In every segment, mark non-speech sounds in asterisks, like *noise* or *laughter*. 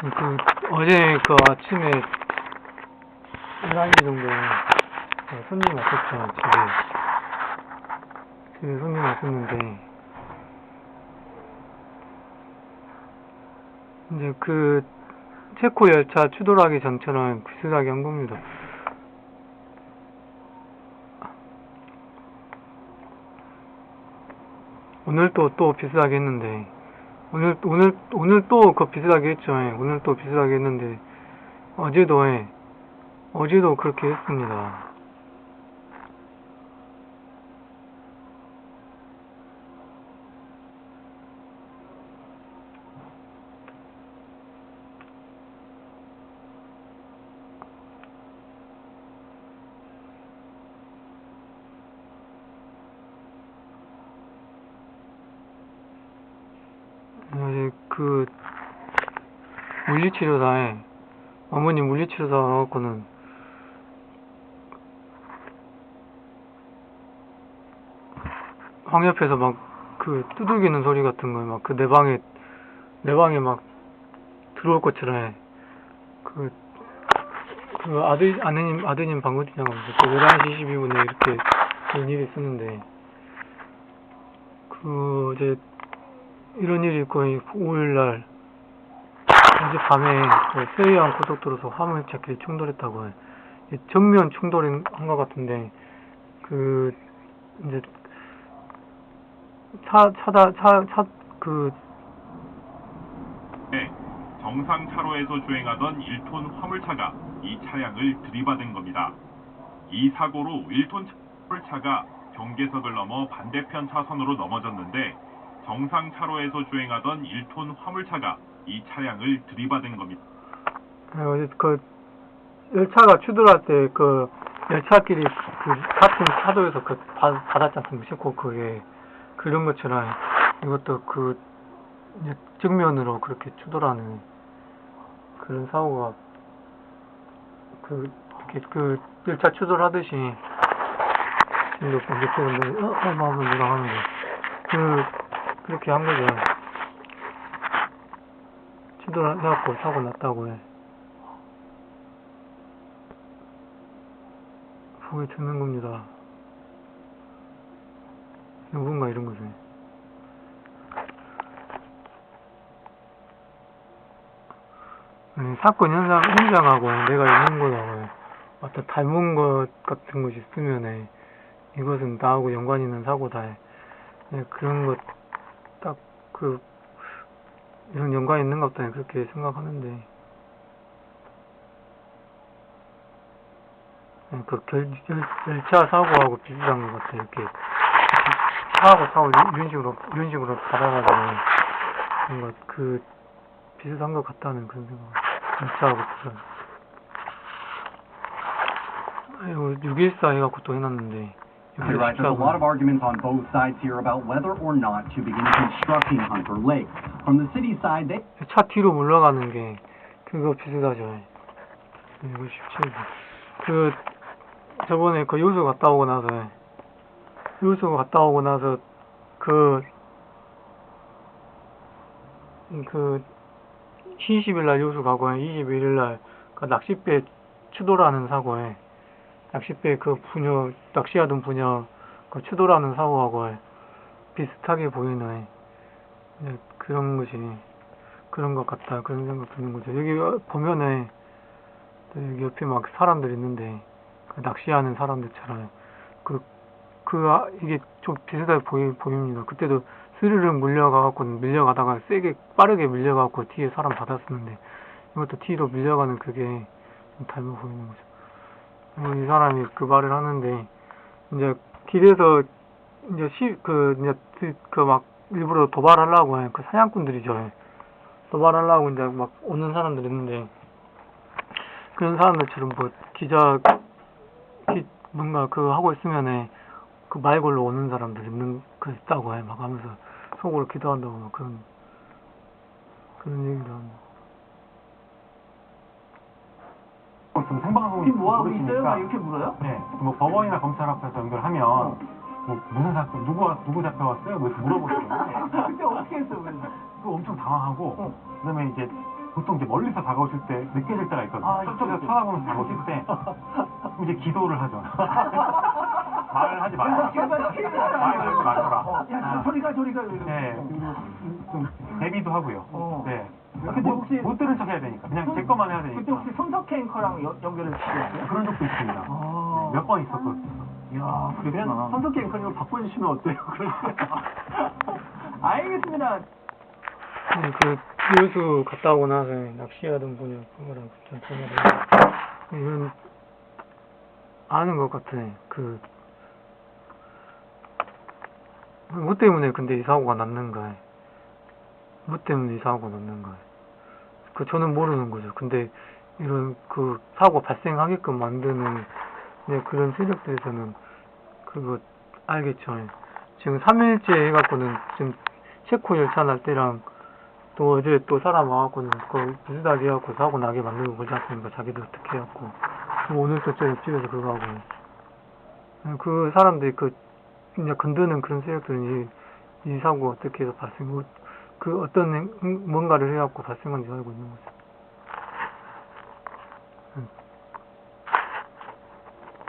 그 어제 그 아침에 11시 정도에 그 손님 왔었죠 집에 집에 손님 왔었는데 이제 그 체코 열차 추돌하기 전처럼 비슷하게 한 겁니다. 오늘 또또 비슷하게 했는데 오늘 오늘 오늘 또 그 비슷하게 했죠. 예. 오늘 또 비슷하게 했는데 어제도 예. 어제도 그렇게 했습니다. 어제 그 물리치료사에 어머니 물리치료사 와갖고는 황옆에서 막 그 두들기는 소리 같은 거 막 그 내 방에 내 방에 막 들어올 것처럼 해. 그, 그 아들, 아드님, 아드님 방구 뛰자면서 그 11시 22분에 이렇게 그런 일이 있었는데, 그, 이제, 이런 일이 거의 5일날, 어젯밤에 그 세이안 고속도로에서 화물차끼리 충돌했다고 정면 충돌한 것 같은데, 그, 이제, 차, 차다, 차, 차, 그, 네, 정상 차로에서 주행하던 1톤 화물차가 이 차량을 들이받은 겁니다. 이 사고로 1톤 화물차가 경계석을 넘어 반대편 차선으로 넘어졌는데 정상 차로에서 주행하던 1톤 화물차가 이 차량을 들이받은 겁니다. 네, 어제 그 열차가 추돌할 때 그 열차끼리 그 같은 차도에서 그 받, 받았지 않습니까? 싣고 그게 그런 것처럼 이것도 그 정면으로 그렇게 추돌하는 그런 사고가 그 이렇게 그 열차 추돌하듯이 지금도 어, 어, 마음을 누가 하는데 그 그렇게 한 거죠. 추돌해갖고 사고 났다고 해. 보게 듣는 겁니다. 누군가 이런 거죠. 아니, 사건 현장, 현장하고 내가 있는 거하고 어떤 닮은 것 같은 것이 있으면 이것은 나하고 연관 있는 사고다. 예, 그런 것, 딱, 그, 이런 연관이 있는 것 같다. 그렇게 생각하는데. 예, 그 결, 열, 열차 사고하고 비슷한 것 같아. 이렇게. 차하고 사고 이런 식으로, 이런 식으로 받아가지고. 뭔가 그, 비슷한 것 같다는 그런 생각. 열차하고 비슷한. 아이고, 614 해갖고 또 해놨는데. There's a lot of arguments on both sides here about whether or not to begin constructing Hunter Lake. From the city side, they 차 뒤로 물러가는 게 그거 비슷하죠. 이거 쉽지. 그 저번에 그 요수 갔다 오고 나서 요수 갔다 오고 나서 그 그 20일 날 요수 가고 21일 날그 낚싯배 추돌하는 사고에 낚싯배 그 부녀 낚시하던 부녀 그 추돌하는 사고하고 비슷하게 보이는 네, 그런 것이 그런 것 같다 그런 생각 드는 거죠. 여기 보면은 또 여기 옆에 막 사람들 있는데 그 낚시하는 사람들처럼 그, 그, 아, 이게 좀 비슷하게 보이, 보입니다. 그때도 스르륵 물려가갖고 밀려가다가 세게 빠르게 밀려가갖고 뒤에 사람 받았었는데 이것도 뒤로 밀려가는 그게 좀 닮아 보이는 거죠. 이 사람이 그 말을 하는데 이제 길에서 이제 시, 그, 이제 그 막 일부러 도발하려고 해. 그 사냥꾼들이죠. 도발하려고 이제 막 오는 사람들 있는데 그런 사람들처럼 뭐 기자 기, 뭔가 그 하고 있으면은 그 말 걸로 오는 사람들 있는 그 있다고 해. 막 하면서 속으로 기도한다고 막 그런 그런 얘기도 합니다. 지금 생방송을 지금 뭐 하고 있어요? 막 이렇게 물어요? 네, 뭐 법원이나 검찰 앞에서 연결하면 어. 뭐 무슨 사건 누구 누구 잡혀왔어요? 뭐 이렇게 물어보시거든요. *laughs* 그때 어떻게 했어, 그래서? 그 엄청 당황하고 어. 그다음에 이제 보통 이제 멀리서 다가오실 때 느껴질 때가 있거든요. 아, 저쪽에서 있죠, 쳐다보면서 다가오실 때 *laughs* 이제 기도를 하죠. *laughs* 말을 하지 마라. 말을 하지 마라. 어, 야, 저리 가, 저리 가. 이러고. 네. 좀 대비도 하고요. 어. 네. 근데 못, 혹시- 못 들은 척 해야 되니까. 그냥 제 것만 해야 되니까. 그때 혹시 손석희 앵커랑 연- 연결을 시켰어요? 그런 적도 있습니다. 아. 몇 번 있었거든요. 이야, 그랬구나. 그냥 선석기 앵커님을 바꿔주시면 어때요? *laughs* *laughs* 알겠습니다. 네, 그 여수 갔다 오고 나서 낚시하던 분이 그거랑 좀 전화를 이건 아는 것 같아. 그, 뭐 때문에 근데 이 사고가 났는가? 뭐 때문에 이 사고가 났는가? 그 저는 모르는 거죠. 근데 이런 그 사고 발생하게끔 만드는 네, 그런 세력들에서는 그거 알겠죠. 지금 3일째 해갖고는 지금 체코 열차 날 때랑 또 어제 또 사람 와갖고는 그 부스다기 해갖고 사고 나게 만들고 그러지 않습니까? 자기들 어떻게 해갖고 오늘 또저 옆집에서 그거 하고 음, 그 사람들이 그 이제 건드는 그런 세력들은 이, 이 사고가 어떻게 해서 발생 뭐, 그 어떤 뭔가를 해갖고 발생한지 알고 있는 거죠. 음.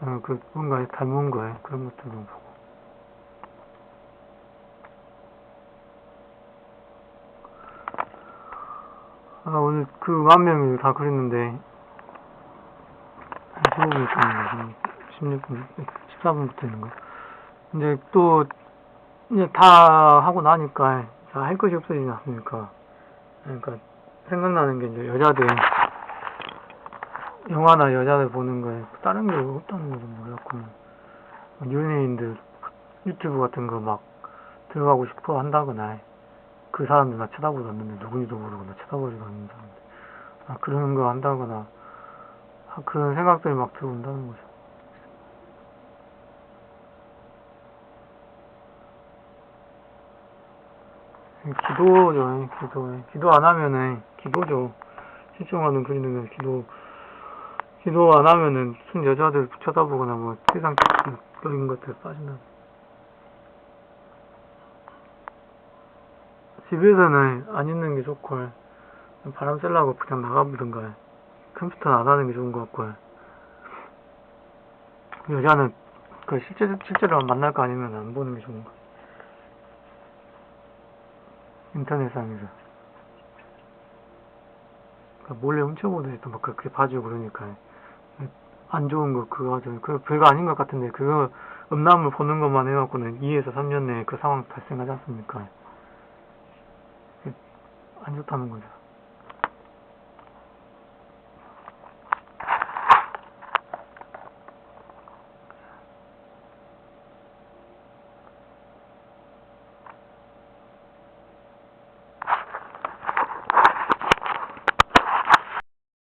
어, 그 뭔가 닮은 거에 그런 것들도 보고 아, 오늘 그 만 명이 다 그랬는데, 15분 있었는데, 16분, 14분부터 있는 거. 이제 또, 이제 다 하고 나니까, 다 할 것이 없어지지 않습니까? 그러니까, 생각나는 게 이제 여자들, 영화나 여자들 보는 거에 다른 게 없다는 거죠, 몰랐고. 연예인들 유튜브 같은 거 막 들어가고 싶어 한다거나, 그 사람들 나 쳐다보지 않는데 누군지도 모르고 나 쳐다보지도 않는 사람들 아 그런 거 한다거나 아, 그런 생각들이 막 들어온다는 거죠 기도죠 기도 기도 안 하면은 기도죠. 실종하는 그리는 기도. 기도 안 하면은 순 여자들 쳐다보거나 뭐 세상 적인 것들 빠진다. 집에서는 안 있는 게 좋고 바람 쐬려고 그냥 나가보든가 컴퓨터는 안 하는 게 좋은 것 같고 여자는 그 실제, 실제로 만날 거 아니면 안 보는 게 좋은 거 인터넷상에서. 그 몰래 훔쳐보듯이 또 막 그렇게 봐주고 그러니까. 안 좋은 거 그거 하죠. 그 별거 아닌 것 같은데 그거 음란물 보는 것만 해갖고는 2에서 3년 내에 그 상황 발생하지 않습니까? 안 좋다는 거죠.